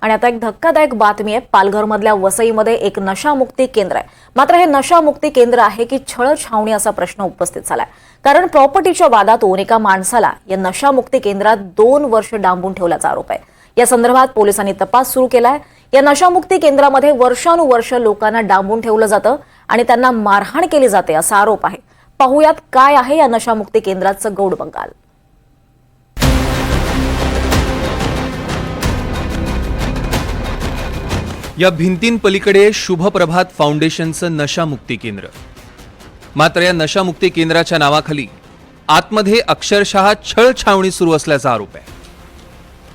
आणि आता एक धक्कादायक बातमी आहे. पालघरमधल्या वसईमध्ये एक नशामुक्ती केंद्र आहे. मात्र हे नशामुक्ती केंद्र आहे की छळ छावणी असा प्रश्न उपस्थित झालाय. कारण प्रॉपर्टीच्या वादातून एका माणसाला या नशामुक्ती केंद्रात दोन वर्ष डांबून ठेवल्याचा आरोप आहे. या संदर्भात पोलिसांनी तपास सुरू केलाय. या नशामुक्ती केंद्रामध्ये वर्षानुवर्ष लोकांना डांबून ठेवलं जातं आणि त्यांना मारहाण केली जाते असा आरोप आहे. पाहुयात काय आहे या नशामुक्ती केंद्राचं गौड बंगाल या भिंतींपलीकडे शुभप्रभात फाउंडेशनचं नशामुक्ती केंद्र. मात्र या नशामुक्ती केंद्राच्या नावाखाली आतमध्ये अक्षरशः छळ छावणी सुरू असल्याचा आरोप आहे.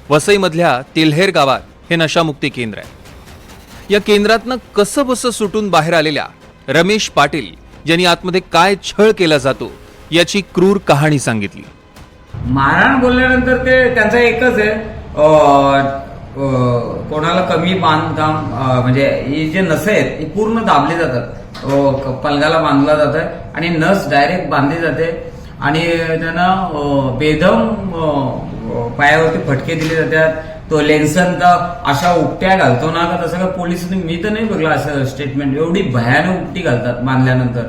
वसईमधल्या तिल्हेर गावात हे नशामुक्ती केंद्र आहे. या केंद्रातनं कसं बसं सुटून बाहेर आलेल्या रमेश पाटील यांनी आतमध्ये काय छळ केला जातो याची क्रूर कहाणी सांगितली. मारहाण बोलल्यानंतर ते त्यांचा एकच आहे कोणाला कमी बांधकाम म्हणजे ही जे नस आहेत हे पूर्ण दाबली जातात. पलगाला बांधला जातं आणि नस डायरेक्ट बांधली जाते. आणि त्यांना बेदम पायावरती फटके दिले जातात. तो लेन्सन तर अशा उपट्या घालतो ना का तसं का पोलिसांनी मी तर नाही बघला असं स्टेटमेंट एवढी भयानक उपटी घालतात बांधल्यानंतर.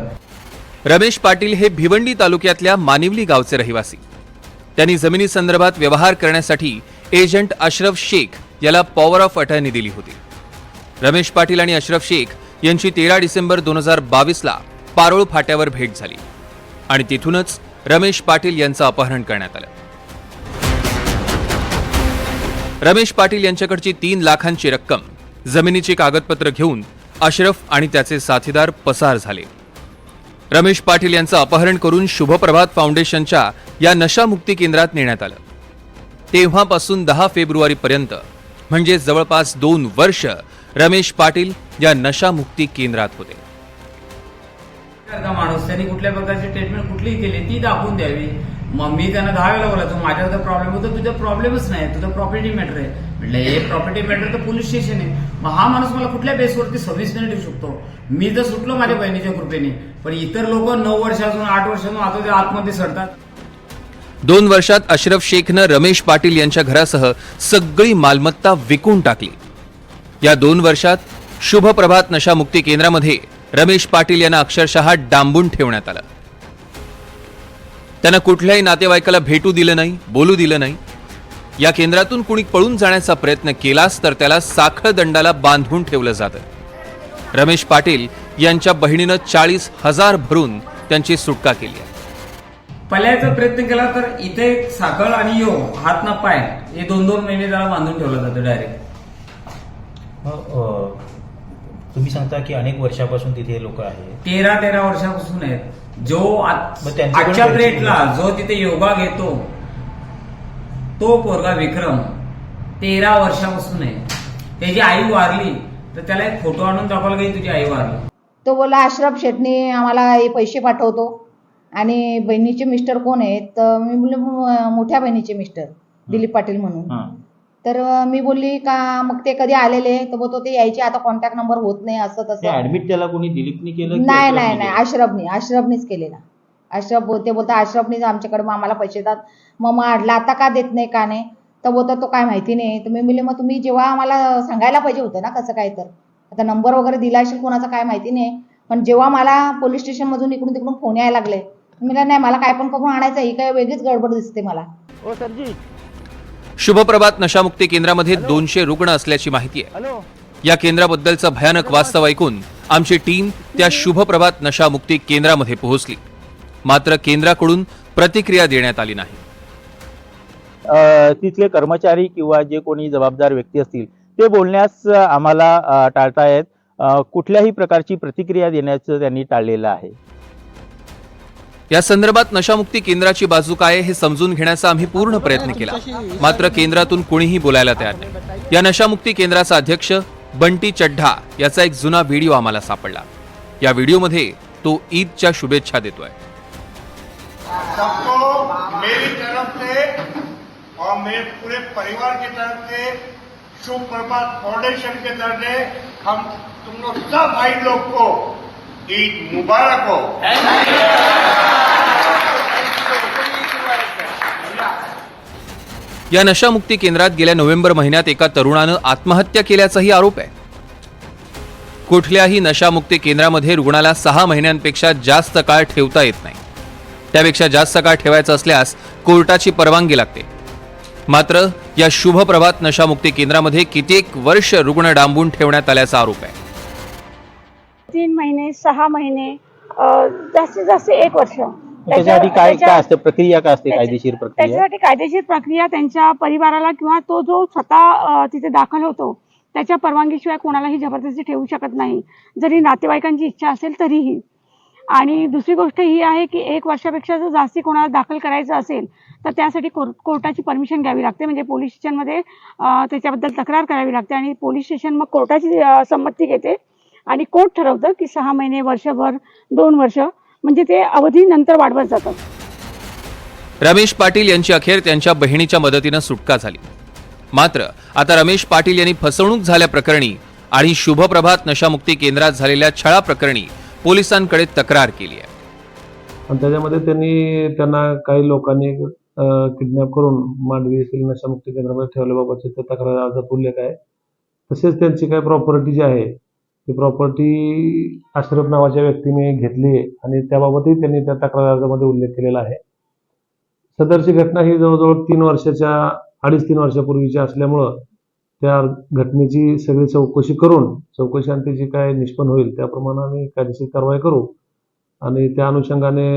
रमेश पाटील हे भिवंडी तालुक्यातल्या मानिवली गावचे रहिवासी. त्यांनी जमिनी संदर्भात व्यवहार करण्यासाठी एजंट अशरफ शेख याला पॉवर ऑफ अटर्नी दिली होती. रमेश पाटील आणि अशरफ शेख यांची तेरा डिसेंबर दोन हजार बावीसला पारोळ फाट्यावर भेट झाली. आणि तिथूनच रमेश पाटील यांचं अपहरण करण्यात आलं. रमेश पाटील यांच्याकडची तीन लाखांची रक्कम जमिनीची कागदपत्र घेऊन अशरफ आणि त्याचे साथीदार पसार झाले. रमेश पाटील यांचं अपहरण करून शुभप्रभात फाउंडेशनच्या या नशामुक्ती केंद्रात नेण्यात आलं. तेव्हापासून दहा फेब्रुवारीपर्यंत म्हणजे जवळपास दोन वर्ष रमेश पाटील या नशामुक्ती केंद्रात होते. माणूस त्यांनी कुठल्या प्रकारची ट्रीटमेंट कुठलीही केली ती दाखवून द्यावी. मग मी त्यांना दहा वेळा बोला तू माझ्या तर प्रॉब्लेम होतो तुझा प्रॉब्लेमच नाही तुझा प्रॉपर्टी मॅटर आहे. म्हटलं हे प्रॉपर्टी मॅटर तर पोलीस स्टेशन आहे. मग हा माणूस मला कुठल्या बेसवरती सव्वीस मिनिट देऊ शकतो? मी तर सुटलो माझ्या बहिणीच्या कृपेने पण इतर लोक नऊ वर्षातून आठ वर्षातून आता ते आतमध्ये सडतात दोन वर्षात अशरफ शेखनं रमेश पाटील यांच्या घरासह सगळी मालमत्ता विकून टाकली. या दोन वर्षात शुभप्रभात नशामुक्ती केंद्रामध्ये रमेश पाटील यांना अक्षरशः डांबून ठेवण्यात आलं. त्यांना कुठल्याही नातेवाईकाला भेटू दिलं नाही बोलू दिलं नाही. या केंद्रातून कुणी पळून जाण्याचा प्रयत्न केलास तर त्याला साखळ दंडाला बांधून ठेवलं जातं. रमेश पाटील यांच्या बहिणीनं चाळीस हजार भरून त्यांची सुटका केली आहे. पल्याचा प्रयत्न केला तर इथे एक साखळ आणि यो हात ना पाय हे दोन दोन महिने त्याला बांधून ठेवलं जातं डायरेक्ट मग, अ, तुम्ही सांगता की अनेक वर्षापासून तिथे लोक आहेत. तेरा तेरा वर्षापासून आहेत. जो आज- मग आजच्या प्लेटला जो तिथे योगा घेतो तो पोरगा विक्रम तेरा वर्षापासून आहे. त्याची आई वारली तर त्याला एक फोटो आणून दाखवला की तुझी आई वारली. तो बोला अशरफ शेटने आम्हाला हे पैसे पाठवतो. आणि बहिणीचे मिस्टर कोण आहेत? तर मी बोलले "मो- मोठ्या बहिणीचे मिस्टर. दिलीप पाटील म्हणून. तर मी बोलली का मग ते कधी आलेले? तर बोलतो ते यायचे आता कॉन्टॅक्ट नंबर होत नाही असं तसं. ऍडमिट त्याला कोणी दिलीपनी केलं नाही नाही नाही केलं? अशरफनी अशरफनीच केलेला. अशरफ बोल- ते बोलता अशरफनीच आमच्याकडे मग आम्हाला पैसे देतात. मग म्हटलं आता का देत नाही का नाही तर बोलता तो काय माहिती नाही. तर मी बोलले मग तुम्ही जेव्हा आम्हाला सांगायला पाहिजे होतं ना कसं काय तर आता नंबर वगैरे दिला असेल कोणाचा काय माहिती नाही पण जेव्हा मला पोलीस स्टेशनमधून इकडून तिकडून फोन यायला लागले मी नाही मला काय पण करून आणायचं ही काय वेगळीच गडबड दिसते मला. शुभप्रभात नशामुक्ती केंद्रामध्ये दोनशे रुग्ण असल्याची माहिती आहे. या केंद्राबद्दलचं भयानक वास्तव ऐकून आमची टीम त्या शुभप्रभात नशामुक्ती केंद्रामध्ये पोहोचली. मात्र केंद्राकडून प्रतिक्रिया देण्यात आली नाही. तिथले कर्मचारी किंवा जे कोणी जबाबदार व्यक्ती असतील ते बोलण्यास आम्हाला टाळतायत. कुठल्याही प्रकारची प्रतिक्रिया देण्याचं त्यांनी टाळलेलं आहे. या संदर्भात नशामुक्ती केंद्राची बाजू काय हे समजून घेण्याचा आम्ही पूर्ण प्रयत्न केला. मात्र केंद्रातून कुणीही बोलायला तयार नाही. या नशामुक्ती केंद्राचा अध्यक्ष बंटी चड्ढा याचा एक जुना व्हिडिओ आम्हाला सापडला. या व्हिडिओमध्ये तो ईदच्या शुभेच्छा देतोय. मेरी तरफ से और मेरे पूरे परिवार की तरफ से शुभ प्रभात फाउंडेशन के तरफ से हम तुम लोग सब भाई लोग को ईद मुबारक हो या नशामुक्ती केंद्रात गेल्या नोव्हेंबर महिन्यात एका तरुणानं आत्महत्या केल्याचाही आरोप आहे. कुठल्याही नशामुक्ती केंद्रामध्ये रुग्णाला सहा महिन्यांपेक्षा जास्त काळ ठेवता येत नाही. त्यापेक्षा जास्त काळ ठेवायचं असल्यास कोर्टाची परवानगी लागते. मात्र या शुभप्रभात नशामुक्ती केंद्रामध्ये कित्येक वर्ष रुग्ण डांबून ठेवण्यात आल्याचा आरोप आहे. तीन महिने सहा महिने जास्तीत जास्त एक वर्ष. त्याच्यासाठी काय काय असतं? प्रक्रिया काय असते? कायदेशीर प्रक्रिया? त्याच्यासाठी कायदेशीर प्रक्रिया त्यांच्या परिवाराला किंवा तो जो स्वतः तिथे दाखल होतो त्याच्या परवानगीशिवाय कोणालाही जबरदस्ती ठेवू शकत नाही. जरी नातेवाईकांची इच्छा असेल तरीही. आणि दुसरी गोष्ट ही आहे की एक वर्षापेक्षा जर जास्ती कोणाला दाखल करायचं असेल तर त्यासाठी कोर्ट कोर्टाची परमिशन घ्यावी लागते. म्हणजे पोलीस स्टेशनमध्ये त्याच्याबद्दल तक्रार करावी लागते. आणि पोलीस स्टेशन मग कोर्टाची संमती घेते. आणि कोर्ट ठरवतं की सहा महिने वर्षभर दोन वर्ष म्हणजे ते अवधी नंतर वाढवत जातं रमेश पाटील यांची अखेर त्यांच्या बहिणीच्या मदतीनं सुटका झाली. मात्र आता रमेश पाटील यांनी फसवणूक झाल्याप्रकरणी आणि शुभप्रभात नशामुक्ती केंद्रात झालेल्या छळा प्रकरणी पोलिसांकडे तक्रार केली आहे. आणि त्याच्यामध्ये त्यांनी त्यांना काही लोकांनी किडनॅप करून मांडवी येथील नशामुक्ती केंद्रामध्ये ठेवल्याबाबतचे तक्रार अर्जात उल्लेख आहे. तसेच त्यांची काही प्रॉपर्टी जी आहे ती प्रॉपर्टी अशरफ नावाच्या व्यक्तीने घेतली आहे आणि त्याबाबतही त्यांनी त्या तक्रार अर्जामध्ये उल्लेख केलेला आहे. सदरची घटना ही जवळजवळ तीन वर्षाच्या अडीच तीन वर्षापूर्वीची असल्यामुळं त्या घटनेची सगळी चौकशी करून चौकशी आणि त्याची काय निष्पन्न होईल त्याप्रमाणे आम्ही कायदेशीर कारवाई करू. आणि त्या अनुषंगाने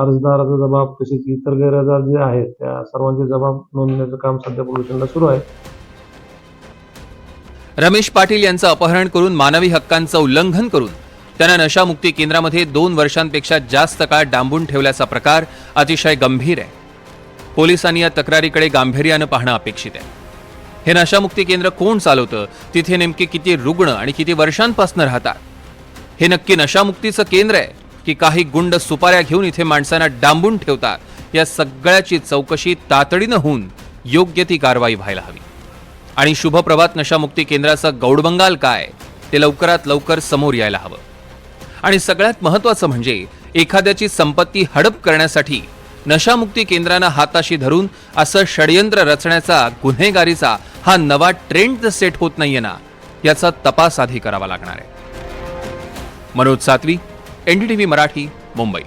अर्जदाराचा जबाब तसेच इतर गैरहजर जे आहेत त्या सर्वांचे जबाब नोंदवण्याचं काम सध्या पोल्युशनला सुरू आहे. रमेश पाटील यांचं अपहरण करून मानवी हक्कांचं उल्लंघन करून त्यांना नशामुक्ती केंद्रामध्ये दोन वर्षांपेक्षा जास्त काळ डांबून ठेवल्याचा प्रकार अतिशय गंभीर आहे. पोलिसांनी या तक्रारीकडे गांभीर्यानं पाहणं अपेक्षित आहे. हे नशामुक्ती केंद्र कोण चालवतं? तिथे नेमके किती रुग्ण आणि किती वर्षांपासून राहतात? हे नक्की नशामुक्तीचं केंद्र आहे की काही गुंड सुपाऱ्या घेऊन इथे माणसांना डांबून ठेवतात? या सगळ्याची चौकशी तातडीनं होऊन योग्य ती कारवाई व्हायला हवी. आणि शुभप्रभात नशामुक्ती केंद्राचं गौडबंगाल काय? ते लवकरात लवकर समोर यायला हवं. आणि सगळ्यात महत्वाचं म्हणजे एखाद्याची संपत्ती हडप करण्यासाठी नशामुक्ती केंद्रानं हाताशी धरून असं षडयंत्र रचण्याचा गुन्हेगारीचा हा नवा ट्रेंड सेट होत नाहीये ना याचा तपास आधी करावा लागणार आहे. मनोज सातवी एनडीटीव्ही मराठी मुंबई.